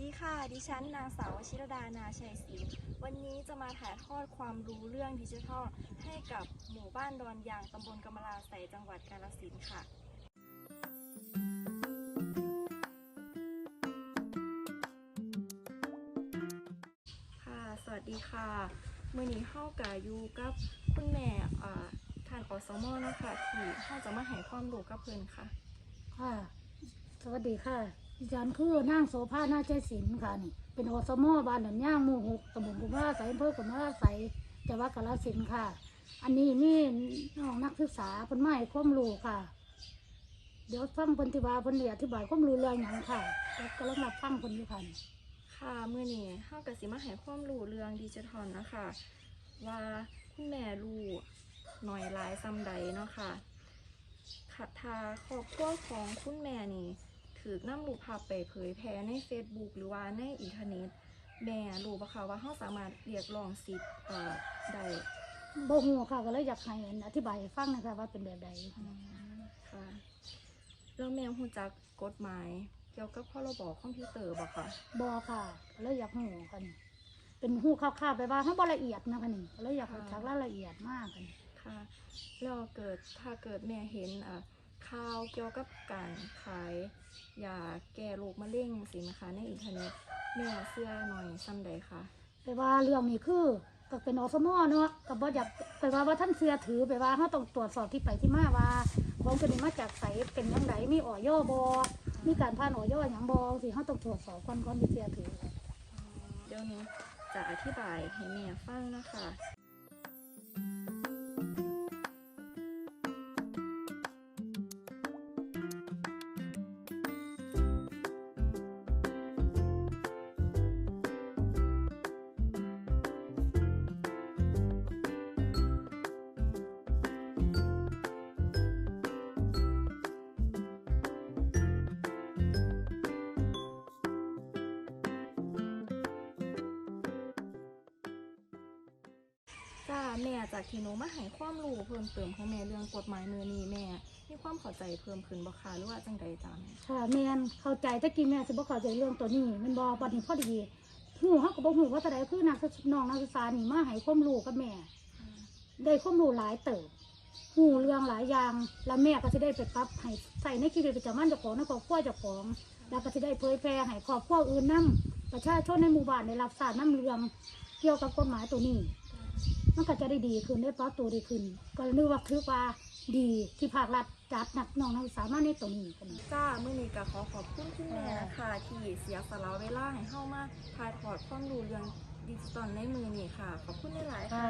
ดีค่ะ ดิฉันนางสาววชิรดานาชัยศรีวันนี้จะมาถ่ายทอดความรู้เรื่องดิจิทัล ให้กับหมู่บ้านดอนยางตำบลกำมะลาใสจังหวัดกาฬสินธุ์ค่ะ ค่ะ สวัสดีค่ะมื่อนี้เข้ากาอยู่กับคุณแม่อ่าทานอสมอนะคะที่เข้าจะมาให้ความรู้กับเพื่อนค่ะ ค่ะ สวัสดีค่ะ ดิฉันคือนางโสภาหน้าใจศิลป์ค่ะนี่ เป็นอสมอบ้านหนันย่างหมู่หกตำบลกุมาใสอำเภอกุมาใสจังหวัดกาฬสินธุ์ค่ะ อันนี้มีน้องนักศึกษาเพิ่นมาให้ความรู้ค่ะ เดี๋ยวฟังเพิ่นที่ว่าเพิ่นเรียอธิบายความรู้เรื่องหยังค่ะแล้วก็ลังรับฟังเพิ่นอยู่ค่ะค่ะมื่อนี้เข้ากับสิมาให้ความรู้เรื่องดิจิทัลนะคะ ว่าคุณแม่รู้หน่อยหลายซ้ำใดเนาะค่ะค่ะถ้าครอบครัวของคุณแม่นี่ ถือนำรูปภาพไปเผยแพร่ใน Facebook หรือว่าในอินเทอร์เน็ต แม่รู้ปะคะว่าเขาสามารถเรียกร้องสิทธิ์เอ่อได้บ่ฮู้ค่ะก็เลยอยากให้อธิบายให้ฟังนะคะว่าเป็นแบบใดอืมค่ะแล้วแม่รู้จักกฎหมายเกี่ยวกับพรบคอมพิวเตอร์บ่คะบ่ค่ะก็เลยอยากฮู้ค่ะนี่เป็นฮู้คร่าวๆไปว่าเฮาบ่ละเอียดนะคะนี่ก็เลยอยากรู้จักรายละเอียดมากค่ะนี่ค่ะแล้วเกิดถ้าเกิดแม่เห็นอะ ข่าวเกี่ยวกับการขายยาแก้โรคมะเร็งสินะคะ ในอินเทอร์เน็ตแม่เสื้อหน่อยซ้ำใดค่ะไปว่าเรื่องนี้คือก็เป็นอสมอเนาะก็บ่อยากไปว่าว่าท่านเสือถือไปว่าเขาต้องตรวจสอบที่ไปที่มาว่าของตัวนี้มาจากไสเป็นยังไงมีออยบมีการผ่านออยอย่างบอสิเขาต้องตรวจสอบก่อนก่อนที่เสือถือ เดี๋ยวหนี้จะอธิบายให้แม่ฟังนะคะ แม่จากที่หนูมาให้ความรู้เพิ่มเติมของแม่เรื่องกฎหมายเมือนี้แม่มีความเข้าใจเพิ่มขึ้นบ่คะหรือว่าจังใดจ้าแม่ค่ะแมนเข้าใจตะกี้แม่จะบ่เข้าใจเรื่องตัวนี้แมันบอบัดนี้พอดีหูเขาก็บ่หูว่าแต่ใดคือนักศึกน้องนักศึกษานี่มาให้ความรู้กับแม่ ได้ความรู้หลายเติบหูเรื่องหลายอย่างแล้วแม่ก็จะได้ไปปรับให้ใส่ในชีวิตประจำวันเจ้าของในครอบครัวเจ้าของ แล้วก็จะได้เผยแพร่ให้ครอบครัวอื่นนํประชาชนในหมู่บ้านได้รับทราบน้ำเรื่องเกี่ยวกับกฎหมายตัวนี้ มันก็จะได้ดีขึ้นได้ปรับตัวดีขึ้น ก็นึกว่าคือว่าดีที่ภาครัฐจัดหนักน้องนักศึกษามาในตรงนี้กันจ้าเมื่อนี้ก็ขอขอบคุณคุณแม่นะคะที่เสียสละเวลาให้เข้ามาถ่ายทอดความรู้เรื่องดิจิตอลในมือนี่ค่ะ ขอบคุณหลายๆค่ะ